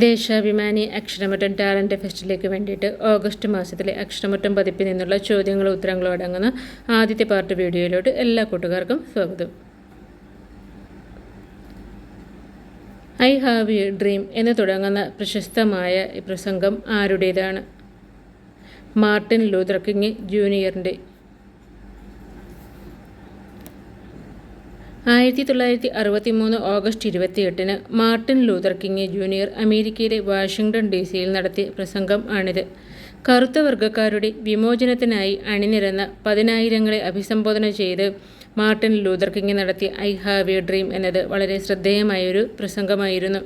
Deshabhimani അക്ഷരമുറ്റം talent ഫെസ്റ്റിലേക്ക് വേണ്ടിയിട്ട് August മാസത്തിലെ അക്ഷരമുറ്റം പതിപ്പിൽ നിന്നുള്ള ചോദ്യങ്ങളും ഉത്തരങ്ങളും അടങ്ങുന്ന ആദ്യത്തെ പാർട്ട് വീഡിയോയിലോട്ട് എല്ലാ കൂട്ടുകാർക്കും സ്വാഗതം. ഐ ഹാവ് എ ഡ്രീം എന്ന് തുടങ്ങുന്ന പ്രശസ്തമായ പ്രസംഗം ആരുടേതാണ്? മാർട്ടിൻ ലൂതർ കിങ് ജൂനിയറിന്റെ ആയിരത്തി തൊള്ളായിരത്തി അറുപത്തി മൂന്ന് ഓഗസ്റ്റ് ഇരുപത്തിയെട്ടിന് മാർട്ടിൻ ലൂതർ കിങ് ജൂനിയർ അമേരിക്കയിലെ വാഷിംഗ്ടൺ ഡി സിയിൽ നടത്തിയ പ്രസംഗം ആണിത്. കറുത്ത വർഗക്കാരുടെ വിമോചനത്തിനായി അണിനിരന്ന പതിനായിരങ്ങളെ അഭിസംബോധന ചെയ്ത് മാർട്ടിൻ ലൂതർ കിങ് നടത്തിയ ഐ ഹാവ് എ ഡ്രീം എന്നത് വളരെ ശ്രദ്ധേയമായൊരു പ്രസംഗമായിരുന്നു.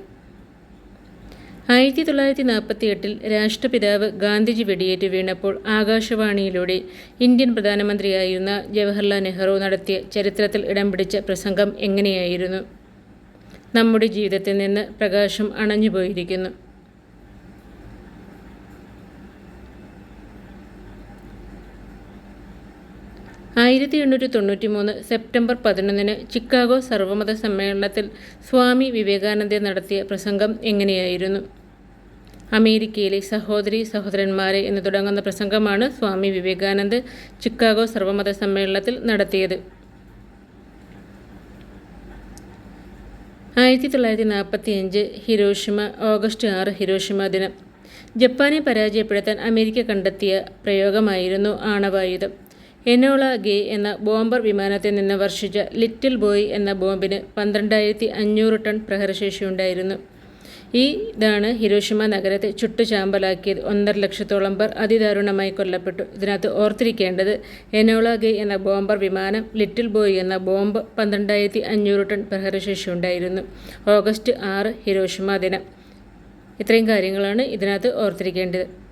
ആയിരത്തി തൊള്ളായിരത്തി നാൽപ്പത്തി എട്ടിൽ രാഷ്ട്രപിതാവ് ഗാന്ധിജി വെടിയേറ്റ് വീണപ്പോൾ ആകാശവാണിയിലൂടെ ഇന്ത്യൻ പ്രധാനമന്ത്രിയായിരുന്ന ജവഹർലാൽ നെഹ്റു നടത്തിയ ചരിത്രത്തിൽ ഇടം പിടിച്ച പ്രസംഗം എങ്ങനെയായിരുന്നു? നമ്മുടെ ജീവിതത്തിൽ നിന്ന് പ്രകാശം അണഞ്ഞുപോയിരിക്കുന്നു. ആയിരത്തി എണ്ണൂറ്റി തൊണ്ണൂറ്റി മൂന്ന് സെപ്റ്റംബർ പതിനൊന്നിന് ചിക്കാഗോ സർവമത സമ്മേളനത്തിൽ സ്വാമി വിവേകാനന്ദ നടത്തിയ പ്രസംഗം എങ്ങനെയായിരുന്നു? അമേരിക്കയിലെ സഹോദരി സഹോദരന്മാരെ എന്ന് തുടങ്ങുന്ന പ്രസംഗമാണ് സ്വാമി വിവേകാനന്ദ് ചിക്കാഗോ സർവമത സമ്മേളനത്തിൽ നടത്തിയത്. ആയിരത്തി തൊള്ളായിരത്തി നാൽപ്പത്തി അഞ്ച് ഹിരോഷിമ ഓഗസ്റ്റ് ആറ് ഹിരോഷിമ ദിനം. ജപ്പാനെ പരാജയപ്പെടുത്താൻ അമേരിക്ക കണ്ടെത്തിയ പ്രയോഗമായിരുന്നു ആണവായുധം. എനോള ഗേ എന്ന ബോംബർ വിമാനത്തിൽ നിന്ന് വർഷിച്ച ലിറ്റിൽ ബോയ് എന്ന ബോംബിന് പന്ത്രണ്ടായിരത്തി അഞ്ഞൂറ് ടൺ പ്രഹരശേഷിയുണ്ടായിരുന്നു ഈ ഇതാണ് ഹിരോഷിമ നഗരത്തെ ചുട്ടുചാമ്പലാക്കിയത്. ഒന്നര ലക്ഷത്തോളം പേർ അതിദാരുണമായി കൊല്ലപ്പെട്ടു. ഇതിനകത്ത് ഓർത്തിരിക്കേണ്ടത് എനോള ഗേ എന്ന ബോംബർ വിമാനം ലിറ്റിൽ ബോയ് എന്ന ബോംബ് പന്ത്രണ്ടായിരത്തി അഞ്ഞൂറ് ടൺ പ്രഹരശേഷി ഉണ്ടായിരുന്നു. ഓഗസ്റ്റ് ആറ് ഹിരോഷിമ ദിനം. ഇത്രയും കാര്യങ്ങളാണ് ഇതിനകത്ത് ഓർത്തിരിക്കേണ്ടത്.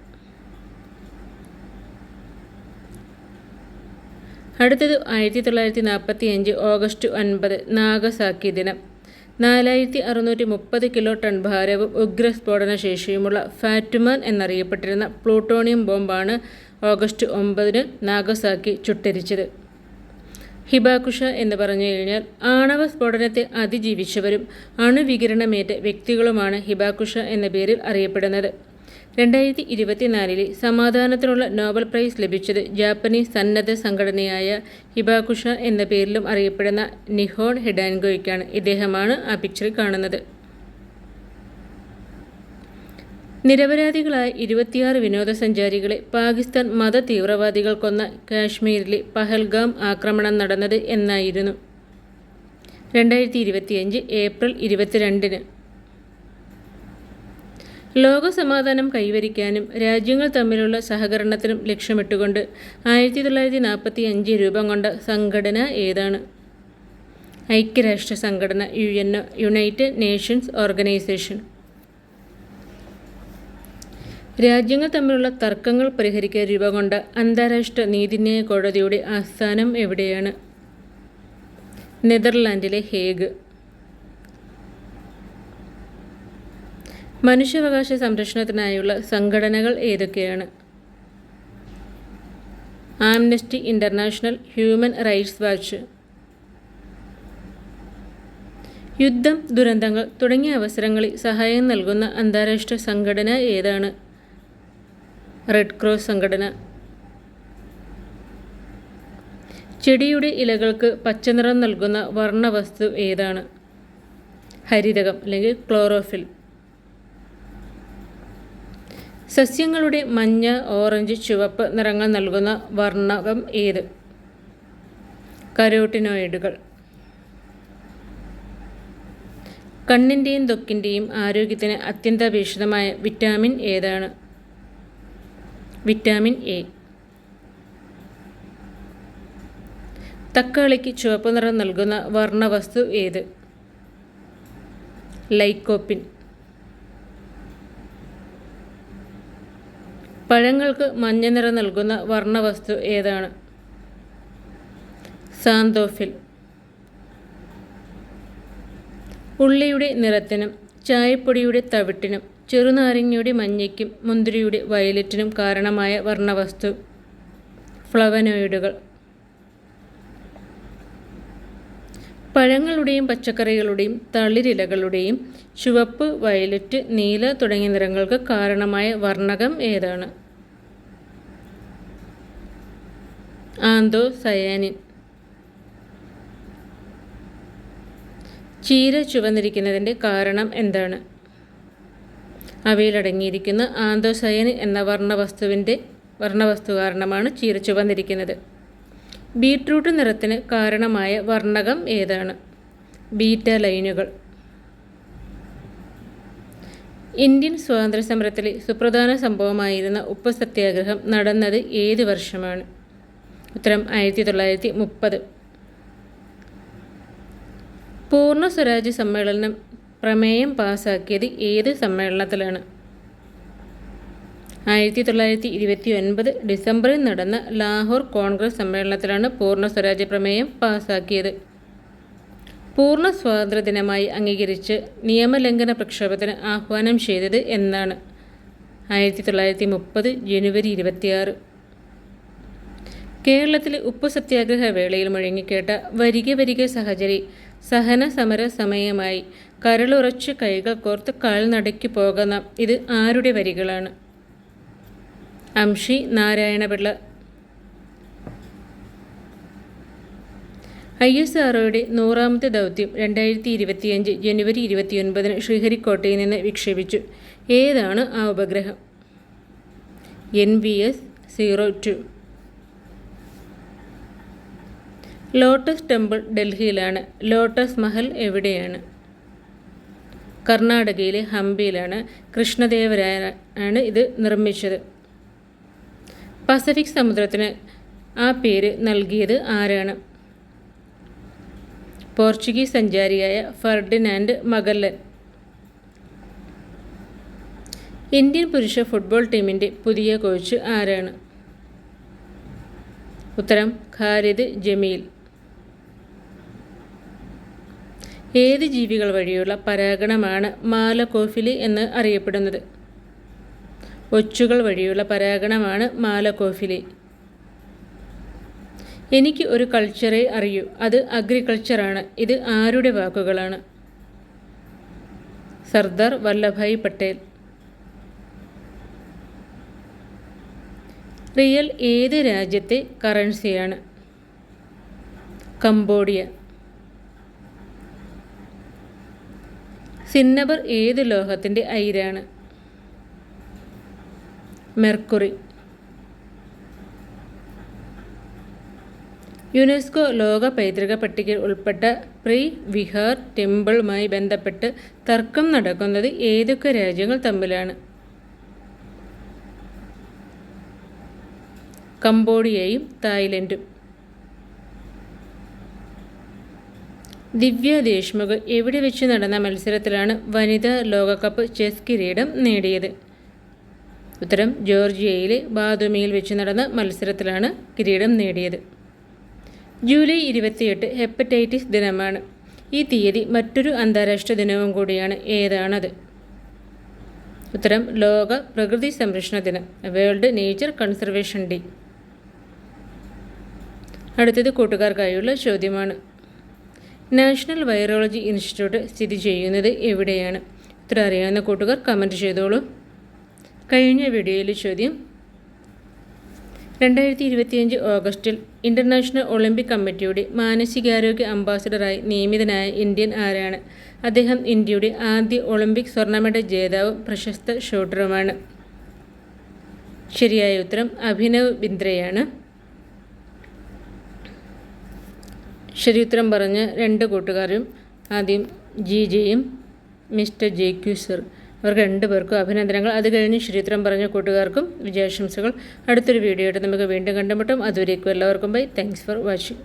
അടുത്തത് ആയിരത്തി തൊള്ളായിരത്തി നാൽപ്പത്തി അഞ്ച് ഓഗസ്റ്റ് ഒൻപത് നാഗസാക്കി ദിനം. നാലായിരത്തി അറുന്നൂറ്റി മുപ്പത് കിലോ ടൺ ഭാരവും ഉഗ്രസ്ഫോടന ശേഷിയുമുള്ള ഫാറ്റുമാൻ എന്നറിയപ്പെട്ടിരുന്ന പ്ലൂട്ടോണിയം ബോംബാണ് ഓഗസ്റ്റ് ഒമ്പതിന് നാഗസാക്കി ചുട്ടരിച്ചത്. ഹിബാകുഷ എന്ന് പറഞ്ഞു കഴിഞ്ഞാൽ ആണവ സ്ഫോടനത്തെ അതിജീവിച്ചവരും അണുവികിരണമേറ്റ വ്യക്തികളുമാണ് ഹിബാകുഷ എന്ന പേരിൽ അറിയപ്പെടുന്നത്. രണ്ടായിരത്തി ഇരുപത്തിനാലിലെ സമാധാനത്തിനുള്ള നോബൽ പ്രൈസ് ലഭിച്ചത് ജാപ്പനീസ് സന്നദ്ധ സംഘടനയായ ഹിബാകുഷ എന്ന പേരിലും അറിയപ്പെടുന്ന നിഹോൺ ഹെഡാൻഗോയ്ക്കാണ് ഇദ്ദേഹമാണ് ആ പിക്ചറിൽ കാണുന്നത്. നിരപരാധികളായ ഇരുപത്തിയാറ് വിനോദസഞ്ചാരികളെ പാകിസ്ഥാൻ മത തീവ്രവാദികൾ കൊന്ന കാശ്മീരിലെ പഹൽഗാം ആക്രമണം നടന്നത് എന്നായിരുന്നു. രണ്ടായിരത്തി ഇരുപത്തിയഞ്ച് ഏപ്രിൽ ഇരുപത്തിരണ്ടിന് ലോകസമാധാനം കൈവരിക്കാനും രാജ്യങ്ങൾ തമ്മിലുള്ള സഹകരണത്തിനും ലക്ഷ്യമിട്ടുകൊണ്ട് ആയിരത്തി തൊള്ളായിരത്തി നാൽപ്പത്തി അഞ്ച് രൂപം കൊണ്ട സംഘടന ഏതാണ്? ഐക്യരാഷ്ട്ര സംഘടന U N United Nations organisation. രാജ്യങ്ങൾ തമ്മിലുള്ള തർക്കങ്ങൾ പരിഹരിക്കാൻ രൂപം കൊണ്ട അന്താരാഷ്ട്ര നീതിന്യായ കോടതിയുടെ ആസ്ഥാനം എവിടെയാണ്? നെതർലാൻഡിലെ ഹേഗ്. മനുഷ്യാവകാശ സംരക്ഷണത്തിനായുള്ള സംഘടനകൾ ഏതൊക്കെയാണ്? Amnesty International Human Rights Watch. യുദ്ധം ദുരന്തങ്ങൾ തുടങ്ങിയ അവസരങ്ങളിൽ സഹായം നൽകുന്ന അന്താരാഷ്ട്ര സംഘടന ഏതാണ്? റെഡ് ക്രോസ് സംഘടന. ചെടിയുടെ ഇലകൾക്ക് പച്ചനിറം നൽകുന്ന വർണവസ്തു ഏതാണ്? ഹരിതകം അല്ലെങ്കിൽ ക്ലോറോഫിൽ. സസ്യങ്ങളുടെ മഞ്ഞ ഓറഞ്ച് ചുവപ്പ് നിറങ്ങൾ നൽകുന്ന വർണകം ഏത്? കരോട്ടിനോയിഡുകൾ. കണ്ണിന്റെയും ത്വക്കിന്റെയും ആരോഗ്യത്തിന് അത്യന്താപേക്ഷിതമായ വിറ്റാമിൻ ഏതാണ്? Vitamin A. തക്കാളിക്ക് ചുവപ്പ് നിറം നൽകുന്ന വർണവസ്തു ഏത്? ലൈക്കോപ്പിൻ. പഴങ്ങൾക്ക് മഞ്ഞ നിറം നൽകുന്ന വർണവസ്തു ഏതാണ്? സാന്തോഫിൽ. ഉള്ളിയുടെ നിറത്തിനും ചായപ്പൊടിയുടെ തവിട്ടിനും ചെറുനാരങ്ങയുടെ മഞ്ഞയ്ക്കും മുന്തിരിയുടെ വയലറ്റിനും കാരണമായ വർണവസ്തു ഫ്ലവനോയിഡുകൾ. പഴങ്ങളുടെയും പച്ചക്കറികളുടെയും തളിരിലകളുടെയും ചുവപ്പ് വയലറ്റ് നീല തുടങ്ങിയ നിറങ്ങൾക്ക് കാരണമായ വർണകം ഏതാണ്? Anthocyanin. ചീര ചുവന്നിരിക്കുന്നതിന്റെ കാരണം എന്താണ്? അവയിലടങ്ങിയിരിക്കുന്ന ആന്തോസയൻ എന്ന വർണവസ്തുവിന്റെ വർണവസ്തു കാരണമാണ് ചീര ചുവന്നിരിക്കുന്നത്. ബീട്രൂട്ട് നിറത്തിന് കാരണമായ വർണകം ഏതാണ്? ബീറ്റ ലൈനുകൾ. ഇന്ത്യൻ സ്വാതന്ത്ര്യ സമരത്തിലെ സുപ്രധാന സംഭവമായിരുന്ന ഉപ്പ് സത്യാഗ്രഹം നടന്നത് ഏത് വർഷമാണ്? ഉത്തരം ആയിരത്തി തൊള്ളായിരത്തി മുപ്പത് പൂർണ സ്വരാജ് സമ്മേളനം പ്രമേയം പാസാക്കിയത് ഏത് സമ്മേളനത്തിലാണ്? ആയിരത്തി തൊള്ളായിരത്തി ഇരുപത്തി ഒൻപത് ഡിസംബറിൽ നടന്ന ലാഹോർ കോൺഗ്രസ് സമ്മേളനത്തിലാണ് പൂർണ സ്വരാജ് പ്രമേയം പാസാക്കിയത്. പൂർണ സ്വാതന്ത്ര്യ ദിനമായി അംഗീകരിച്ച് നിയമലംഘന പ്രക്ഷോഭത്തിന് ആഹ്വാനം ചെയ്തത് എന്നാണ്. ആയിരത്തി തൊള്ളായിരത്തി മുപ്പത് ജനുവരി ഇരുപത്തിയാറ്. കേരളത്തിലെ ഉപ്പു സത്യാഗ്രഹ വേളയിൽ മുഴങ്ങിക്കേട്ട വരിക വരിക സഹചരി സഹന സമര സമയമായി കരളുറച്ച് കൈകൾ കോർത്ത് കാൽനടയ്ക്ക് പോകുന്ന ഇത് ആരുടെ വരികളാണ്? അംഷി നാരായണപിള്ള. ഐ എസ് ആർഒയുടെ നൂറാമത്തെ ദൗത്യം രണ്ടായിരത്തി ഇരുപത്തിയഞ്ച് ജനുവരി ഇരുപത്തിയൊൻപതിന് ശ്രീഹരിക്കോട്ടയിൽ നിന്ന് വിക്ഷേപിച്ചു. ഏതാണ് ആ ഉപഗ്രഹം? N V S zero two. Lotus Temple ഡൽഹിയിലാണ്. ലോട്ടസ് മഹൽ എവിടെയാണ്? കർണാടകയിലെ ഹംപിയിലാണ് കൃഷ്ണദേവരായ ആണ് ഇത് നിർമ്മിച്ചത്. പസഫിക് സമുദ്രത്തിന് ആ പേര് നൽകിയത് ആരാണ്? പോർച്ചുഗീസ് സഞ്ചാരിയായ ഫെർഡിനാൻഡ് മഗല്ലൻ. ഇന്ത്യൻ പുരുഷ ഫുട്ബോൾ ടീമിന്റെ പുതിയ കോച്ച് ആരാണ്? ഉത്തരം ഖാരിദ് ജമീൽ. ഏത് ജീവികൾ വഴിയുള്ള പരാഗണമാണ് മാലക്കോഫിലി എന്ന് അറിയപ്പെടുന്നത്? ഒച്ചുകൾ വഴിയുള്ള പരാഗണമാണ് മാലക്കോഫിലി. എനിക്ക് ഒരു കൾച്ചറെ അറിയൂ. അത് അഗ്രികൾച്ചറാണ്. ഇത് ആരുടെ വാക്കുകളാണ്? സർദാർ വല്ലഭായ് പട്ടേൽ. റിയൽ ഏത് രാജ്യത്തെ കറൻസിയാണ്? കംബോഡിയ. സിന്നബർ ഏത് ലോഹത്തിന്റെ അയിരാണ്? മെർക്കുറി. യുനെസ്കോ ലോക പൈതൃക പട്ടികയിൽ ഉൾപ്പെട്ട പ്രീ വിഹാർ ടെമ്പിളുമായി ബന്ധപ്പെട്ട് തർക്കം നടക്കുന്നത് ഏതൊക്കെ രാജ്യങ്ങൾ തമ്മിലാണ്? കംബോഡിയയും തായ്ലൻഡും. ദിവ്യ ദേശ്മുഖ് എവിടെ വെച്ച് നടന്ന മത്സരത്തിലാണ് വനിതാ ലോകകപ്പ് ചെസ് കിരീടം നേടിയത്? ഉത്തരം ജോർജിയയിലെ ബാദുമിയിൽ വെച്ച് നടന്ന മത്സരത്തിലാണ് കിരീടം നേടിയത്. ജൂലൈ ഇരുപത്തിയെട്ട് ഹെപ്പറ്റൈറ്റിസ് ദിനമാണ്. ഈ തീയതി മറ്റൊരു അന്താരാഷ്ട്ര ദിനവും കൂടിയാണ് ഏതാണത്? ഉത്തരം ലോക പ്രകൃതി സംരക്ഷണ ദിനം വേൾഡ് നേച്ചർ കൺസർവേഷൻ ഡേ. അടുത്തത് കൂട്ടുകാർക്കായുള്ള ചോദ്യമാണ്. നാഷണൽ വൈറോളജി ഇൻസ്റ്റിറ്റ്യൂട്ട് സ്ഥിതി ചെയ്യുന്നത് എവിടെയാണ്? ഇത്ര അറിയാവുന്ന കൂട്ടുകാർ കമന്റ് ചെയ്തോളൂ. കഴിഞ്ഞ വീഡിയോയിൽ ചോദ്യം. രണ്ടായിരത്തി ഇരുപത്തിയഞ്ച് ഓഗസ്റ്റിൽ ഇന്റർനാഷണൽ ഒളിമ്പിക് കമ്മിറ്റിയുടെ മാനസികാരോഗ്യ അംബാസിഡറായി നിയമിതനായ ഇന്ത്യൻ ആരാണ്? അദ്ദേഹം ഇന്ത്യയുടെ ആദ്യ ഒളിമ്പിക് സ്വർണ മെഡൽ ജേതാവും പ്രശസ്ത ഷൂട്ടറുമാണ്. ശരിയായ ഉത്തരം അഭിനവ് ബിന്ദ്രയാണ്. ശരിയുത്തരം പറഞ്ഞ് രണ്ട് കൂട്ടുകാരും ആദ്യം ജി ജെയും മിസ്റ്റർ ജെ ക്യു സർ അവർക്ക് രണ്ട് പേർക്കും അഭിനന്ദനങ്ങൾ. അത് കഴിഞ്ഞ് ശരിയുത്തരം പറഞ്ഞ കൂട്ടുകാർക്കും വിജയാശംസകൾ. അടുത്തൊരു വീഡിയോ ആയിട്ട് നമുക്ക് വീണ്ടും കണ്ടുമുട്ടും. അതുവരേക്കും എല്ലാവർക്കും ബൈ. Thanks for watching